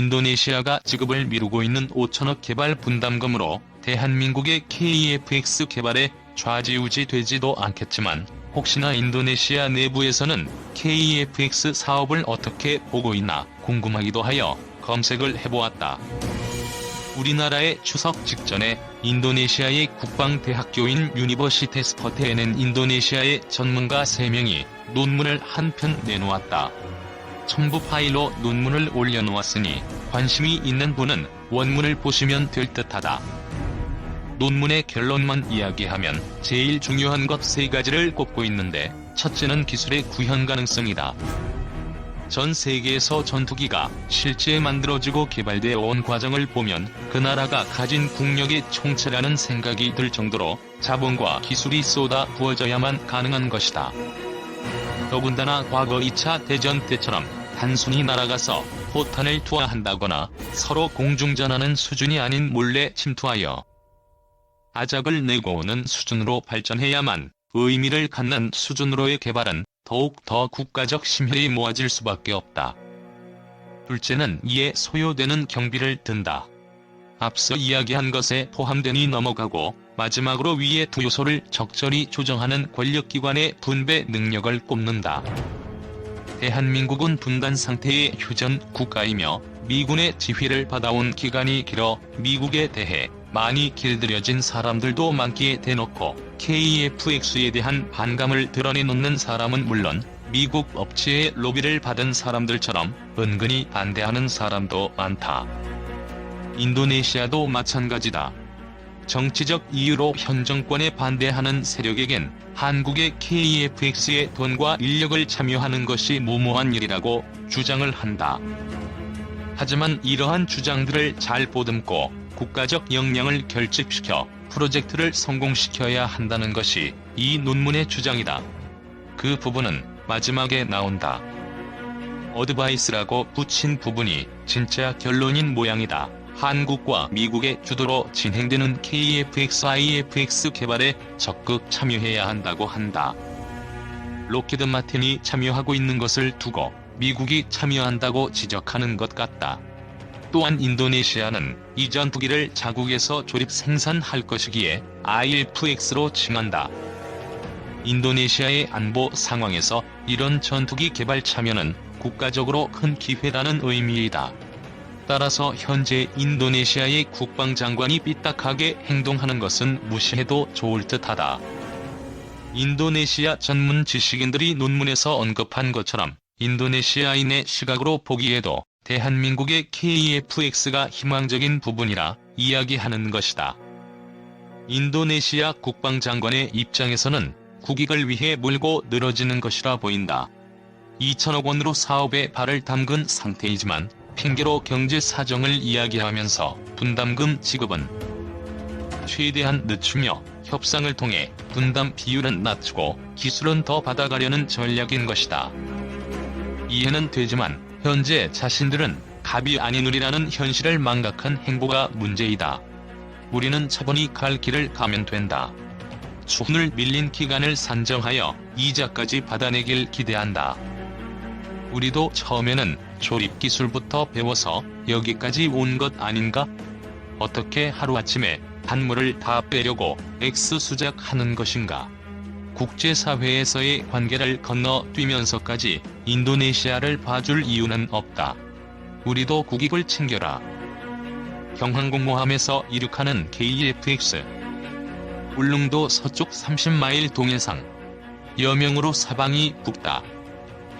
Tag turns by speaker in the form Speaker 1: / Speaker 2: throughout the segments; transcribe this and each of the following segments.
Speaker 1: 인도네시아가 지급을 미루고 있는 5천억 개발 분담금으로 대한민국의 KFX 개발에 좌지우지 되지도 않겠지만 혹시나 인도네시아 내부에서는 KFX 사업을 어떻게 보고 있나 궁금하기도 하여 검색을 해보았다. 우리나라의 추석 직전에 인도네시아의 국방대학교인 유니버시테 스퍼트에는 인도네시아의 전문가 3명이 논문을 한 편 내놓았다. 첨부 파일로 논문을 올려놓았으니 관심이 있는 분은 원문을 보시면 될 듯하다. 논문의 결론만 이야기하면 제일 중요한 것 세 가지를 꼽고 있는데 첫째는 기술의 구현 가능성이다. 전 세계에서 전투기가 실제 만들어지고 개발되어 온 과정을 보면 그 나라가 가진 국력의 총체라는 생각이 들 정도로 자본과 기술이 쏟아 부어져야만 가능한 것이다. 더군다나 과거 2차 대전 때처럼 단순히 날아가서 포탄을 투하한다거나 서로 공중전하는 수준이 아닌 몰래 침투하여 아작을 내고 오는 수준으로 발전해야만 의미를 갖는 수준으로의 개발은 더욱 더 국가적 심혈이 모아질 수밖에 없다. 둘째는 이에 소요되는 경비를 든다. 앞서 이야기한 것에 포함되니 넘어가고 마지막으로 위의 두 요소를 적절히 조정하는 권력기관의 분배 능력을 꼽는다. 대한민국은 분단 상태의 휴전 국가이며 미군의 지휘를 받아온 기간이 길어 미국에 대해 많이 길들여진 사람들도 많기에 대놓고 KFX에 대한 반감을 드러내놓는 사람은 물론 미국 업체의 로비를 받은 사람들처럼 은근히 반대하는 사람도 많다. 인도네시아도 마찬가지다. 정치적 이유로 현 정권에 반대하는 세력에겐 한국의 KFX에 돈과 인력을 참여하는 것이 무모한 일이라고 주장을 한다. 하지만 이러한 주장들을 잘 보듬고 국가적 역량을 결집시켜 프로젝트를 성공시켜야 한다는 것이 이 논문의 주장이다. 그 부분은 마지막에 나온다. 어드바이스라고 붙인 부분이 진짜 결론인 모양이다. 한국과 미국의 주도로 진행되는 KFX IFX 개발에 적극 참여해야 한다고 한다. 로키드 마틴이 참여하고 있는 것을 두고 미국이 참여한다고 지적하는 것 같다. 또한 인도네시아는 이 전투기를 자국에서 조립 생산할 것이기에 IFX로 칭한다. 인도네시아의 안보 상황에서 이런 전투기 개발 참여는 국가적으로 큰 기회라는 의미이다. 따라서 현재 인도네시아의 국방장관이 삐딱하게 행동하는 것은 무시해도 좋을 듯하다. 인도네시아 전문 지식인들이 논문에서 언급한 것처럼 인도네시아인의 시각으로 보기에도 대한민국의 KFX가 희망적인 부분이라 이야기하는 것이다. 인도네시아 국방장관의 입장에서는 국익을 위해 물고 늘어지는 것이라 보인다. 2천억 원으로 사업에 발을 담근 상태이지만 핑계로 경제 사정을 이야기하면서 분담금 지급은 최대한 늦추며 협상을 통해 분담 비율은 낮추고 기술은 더 받아가려는 전략인 것이다. 이해는 되지만 현재 자신들은 갑이 아니누리라는 현실을 망각한 행보가 문제이다. 우리는 차분히 갈 길을 가면 된다. 추훈을 밀린 기간을 산정하여 이자까지 받아내길 기대한다. 우리도 처음에는 조립 기술부터 배워서 여기까지 온 것 아닌가? 어떻게 하루아침에 단물을 다 빼려고 X수작하는 것인가? 국제사회에서의 관계를 건너뛰면서까지 인도네시아를 봐줄 이유는 없다. 우리도 국익을 챙겨라. 경항공모함에서 이륙하는 KFX 울릉도 서쪽 30마일 동해상 여명으로 사방이 북다.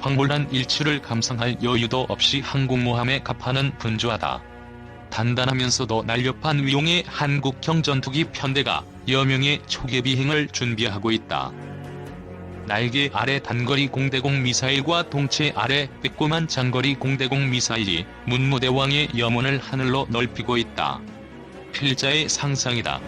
Speaker 1: 황홀한 일출을 감상할 여유도 없이 항공모함에 갑하는 분주하다. 단단하면서도 날렵한 위용의 한국형 전투기 편대가 여명의 초계 비행을 준비하고 있다. 날개 아래 단거리 공대공 미사일과 동체 아래 빼꼼한 장거리 공대공 미사일이 문무대왕의 염원을 하늘로 넓히고 있다. 필자의 상상이다.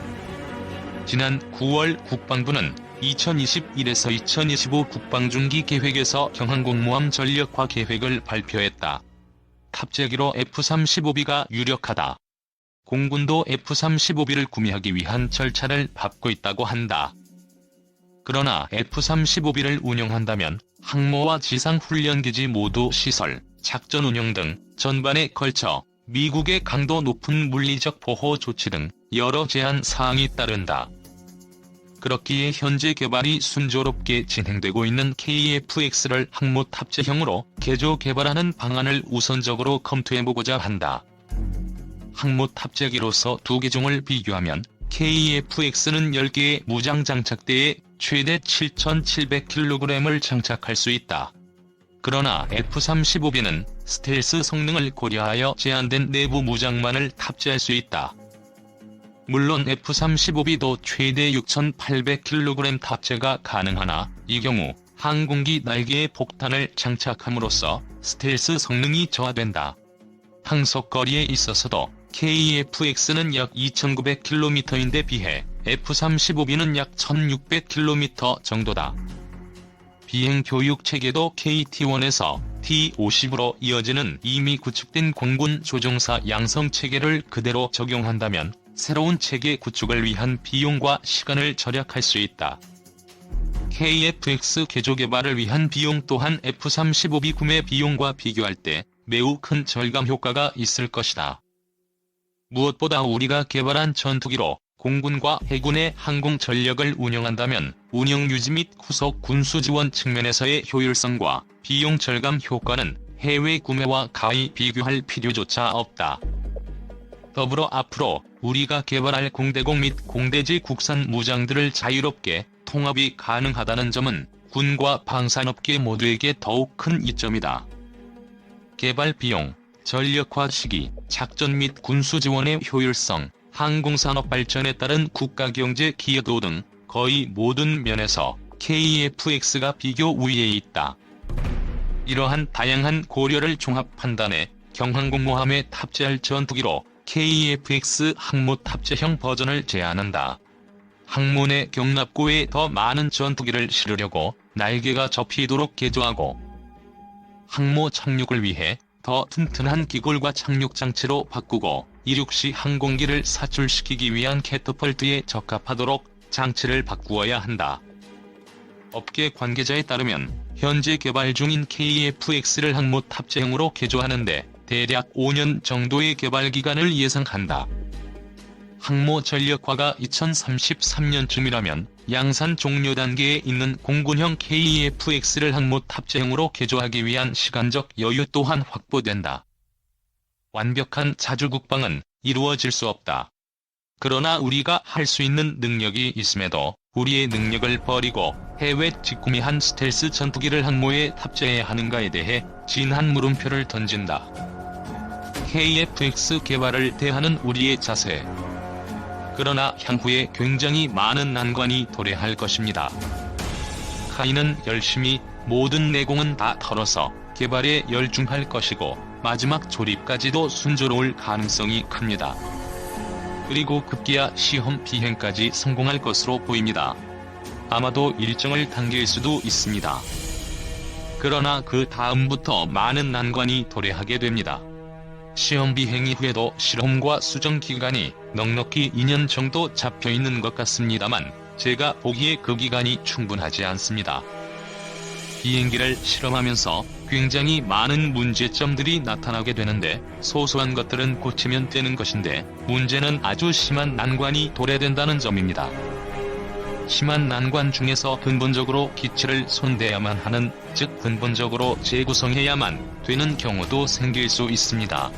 Speaker 1: 지난 9월 국방부는 2021에서 2025 국방중기 계획에서 경항공모함 전력화 계획을 발표했다. 탑재기로 F-35B가 유력하다. 공군도 F-35B를 구매하기 위한 절차를 밟고 있다고 한다. 그러나 F-35B를 운영한다면 항모와 지상훈련기지 모두 시설, 작전 운영 등 전반에 걸쳐 미국의 강도 높은 물리적 보호 조치 등 여러 제한 사항이 따른다. 그렇기에 현재 개발이 순조롭게 진행되고 있는 KF-X를 항모 탑재형으로 개조 개발하는 방안을 우선적으로 검토해보고자 한다. 항모 탑재기로서 두 개종을 비교하면 KF-X는 10개의 무장 장착대에 최대 7,700kg을 장착할 수 있다. 그러나 F-35B는 스텔스 성능을 고려하여 제한된 내부 무장만을 탑재할 수 있다. 물론 F-35B도 최대 6,800kg 탑재가 가능하나 이 경우 항공기 날개에 폭탄을 장착함으로써 스텔스 성능이 저하된다. 항속거리에 있어서도 KF-X는 약 2,900km인데 비해 F-35B는 약 1,600km 정도다. 비행 교육 체계도 KT-1에서 T-50으로 이어지는 이미 구축된 공군 조종사 양성 체계를 그대로 적용한다면 새로운 체계 구축을 위한 비용과 시간을 절약할 수 있다. KF-X 개조 개발을 위한 비용 또한 F-35B 구매 비용과 비교할 때 매우 큰 절감 효과가 있을 것이다. 무엇보다 우리가 개발한 전투기로 공군과 해군의 항공 전력을 운영한다면 운영 유지 및 후속 군수 지원 측면에서의 효율성과 비용 절감 효과는 해외 구매와 가히 비교할 필요조차 없다. 더불어 앞으로 우리가 개발할 공대공 및 공대지 국산 무장들을 자유롭게 통합이 가능하다는 점은 군과 방산업계 모두에게 더욱 큰 이점이다. 개발 비용, 전력화 시기, 작전 및 군수 지원의 효율성, 항공산업 발전에 따른 국가경제 기여도 등 거의 모든 면에서 KF-X가 비교 우위에 있다. 이러한 다양한 고려를 종합 판단해 경항공모함에 탑재할 전투기로 KF-X 항모 탑재형 버전을 제안한다. 내 경납고에 더 많은 전투기를 실으려고 날개가 접히도록 개조하고 항모 착륙을 위해 더 튼튼한 기골과 착륙 장치로 바꾸고 이륙 시 항공기를 사출시키기 위한 캐터펄트에 적합하도록 장치를 바꾸어야 한다. 업계 관계자에 따르면 현재 개발 중인 KF-X를 항모 탑재형으로 개조하는데 대략 5년 정도의 개발 기간을 예상한다. 항모 전력화가 2033년쯤이라면 양산 종료 단계에 있는 공군형 KF-X를 항모 탑재형으로 개조하기 위한 시간적 여유 또한 확보된다. 완벽한 자주 국방은 이루어질 수 없다. 그러나 우리가 할 수 있는 능력이 있음에도 우리의 능력을 버리고 해외 직구미한 스텔스 전투기를 항모에 탑재해야 하는가에 대해 진한 물음표를 던진다. KF-X 개발을 대하는 우리의 자세. 그러나 향후에 굉장히 많은 난관이 도래할 것입니다. 카이는 열심히 모든 내공은 다 털어서 개발에 열중할 것이고 마지막 조립까지도 순조로울 가능성이 큽니다. 그리고 급기야 시험 비행까지 성공할 것으로 보입니다. 아마도 일정을 당길 수도 있습니다. 그러나 그 다음부터 많은 난관이 도래하게 됩니다. 시험 비행 이후에도 실험과 수정 기간이 넉넉히 2년 정도 잡혀 있는 것 같습니다만 제가 보기에 그 기간이 충분하지 않습니다. 비행기를 실험하면서 굉장히 많은 문제점들이 나타나게 되는데 소소한 것들은 고치면 되는 것인데 문제는 아주 심한 난관이 도래된다는 점입니다. 심한 난관 중에서 근본적으로 기체를 손대야만 하는 즉 근본적으로 재구성해야만 되는 경우도 생길 수 있습니다.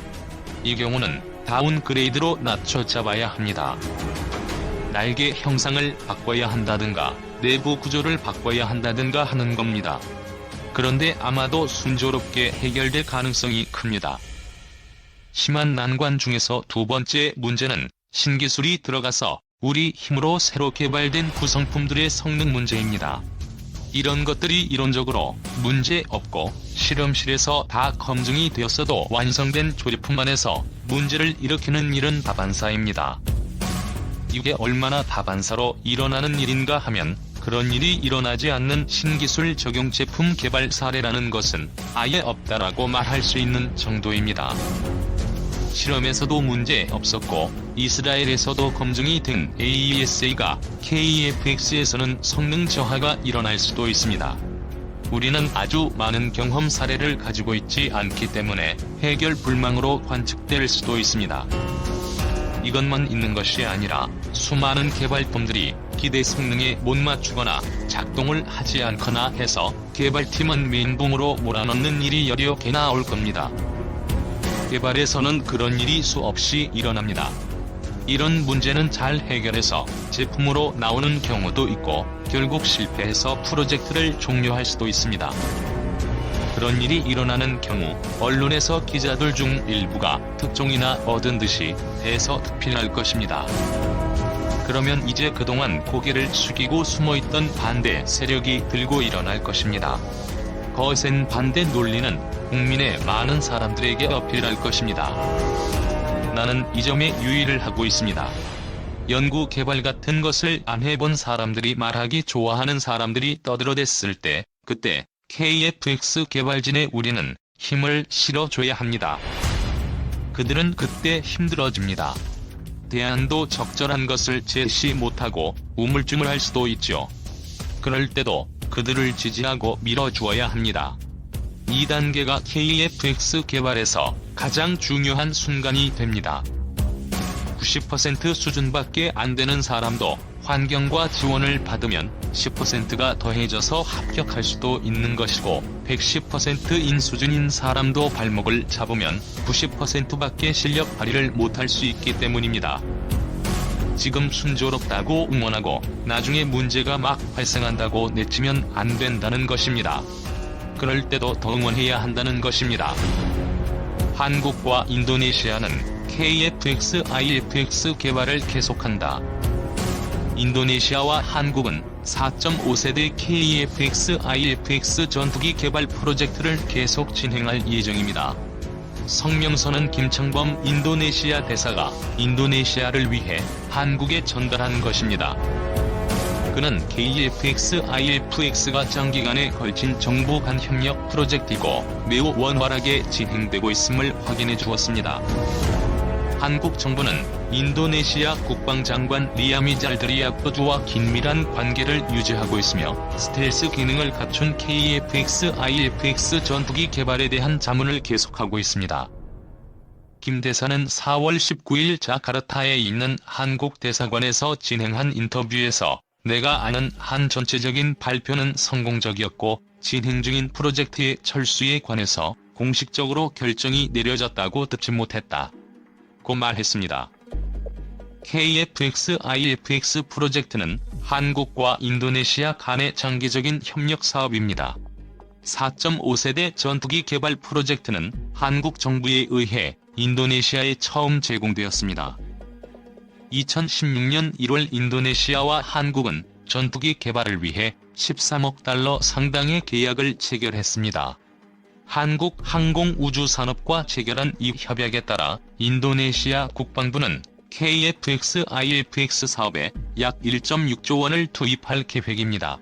Speaker 1: 이 경우는 다운그레이드로 낮춰 잡아야 합니다. 날개 형상을 바꿔야 한다든가 내부 구조를 바꿔야 한다든가 하는 겁니다. 그런데 아마도 순조롭게 해결될 가능성이 큽니다. 심한 난관 중에서 두 번째 문제는 신기술이 들어가서 우리 힘으로 새로 개발된 구성품들의 성능 문제입니다. 이런 것들이 이론적으로 문제 없고 실험실에서 다 검증이 되었어도 완성된 조립품 안에서 문제를 일으키는 일은 다반사입니다. 이게 얼마나 다반사로 일어나는 일인가 하면 그런 일이 일어나지 않는 신기술 적용 제품 개발 사례라는 것은 아예 없다라고 말할 수 있는 정도입니다. 실험에서도 문제 없었고 이스라엘에서도 검증이 된 AESA가 KF-X에서는 성능 저하가 일어날 수도 있습니다. 우리는 아주 많은 경험 사례를 가지고 있지 않기 때문에 해결 불망으로 관측될 수도 있습니다. 이것만 있는 것이 아니라 수많은 개발품들이 기대 성능에 못 맞추거나 작동을 하지 않거나 해서 개발팀은 멘붕으로 몰아넣는 일이 여러 개 나 올 겁니다. 개발에서는 그런 일이 수없이 일어납니다. 이런 문제는 잘 해결해서 제품으로 나오는 경우도 있고 결국 실패해서 프로젝트를 종료할 수도 있습니다. 그런 일이 일어나는 경우 언론에서 기자들 중 일부가 특종이나 얻은 듯이 대서특필할 것입니다. 그러면 이제 그동안 고개를 숙이고 숨어있던 반대 세력이 들고 일어날 것입니다. 거센 반대 논리는 국민의 많은 사람들에게 어필할 것입니다. 나는 이 점에 유의를 하고 있습니다. 연구 개발 같은 것을 안 해본 사람들이 말하기 좋아하는 사람들이 떠들어댔을 때 그때 KFX 개발진에 우리는 힘을 실어줘야 합니다. 그들은 그때 힘들어집니다. 대안도 적절한 것을 제시 못하고 우물쭈물할 수도 있죠. 그럴 때도 그들을 지지하고 밀어주어야 합니다. 2단계가 KFX 개발에서 가장 중요한 순간이 됩니다. 90% 수준밖에 안 되는 사람도 환경과 지원을 받으면 10%가 더해져서 합격할 수도 있는 것이고 110%인 수준인 사람도 발목을 잡으면 90%밖에 실력 발휘를 못할 수 있기 때문입니다. 지금 순조롭다고 응원하고 나중에 문제가 막 발생한다고 내치면 안 된다는 것입니다. 그럴 때도 더 응원해야 한다는 것입니다. 한국과 인도네시아는 KFX, IFX 개발을 계속한다. 인도네시아와 한국은 4.5세대 KFX, IFX 전투기 개발 프로젝트를 계속 진행할 예정입니다. 성명서는 김창범 인도네시아 대사가 인도네시아를 위해 한국에 전달한 것입니다. 그는 KFX, IFX가 장기간에 걸친 정부 간 협력 프로젝트이고 매우 원활하게 진행되고 있음을 확인해 주었습니다. 한국 정부는 인도네시아 국방장관 리아미 잘드리아코주와 긴밀한 관계를 유지하고 있으며 스텔스 기능을 갖춘 KFX, IFX 전투기 개발에 대한 자문을 계속하고 있습니다. 김 대사는 4월 19일 자카르타에 있는 한국 대사관에서 진행한 인터뷰에서 내가 아는 한 전체적인 발표는 성공적이었고 진행 중인 프로젝트의 철수에 관해서 공식적으로 결정이 내려졌다고 듣지 못했다. 고 말했습니다. KFX IFX 프로젝트는 한국과 인도네시아 간의 장기적인 협력 사업입니다. 4.5세대 전투기 개발 프로젝트는 한국 정부에 의해 인도네시아에 처음 제공되었습니다. 2016년 1월 인도네시아와 한국은 전투기 개발을 위해 13억 달러 상당의 계약을 체결했습니다. 한국 항공우주산업과 체결한 이 협약에 따라 인도네시아 국방부는 KFX IFX 사업에 약 1.6조 원을 투입할 계획입니다.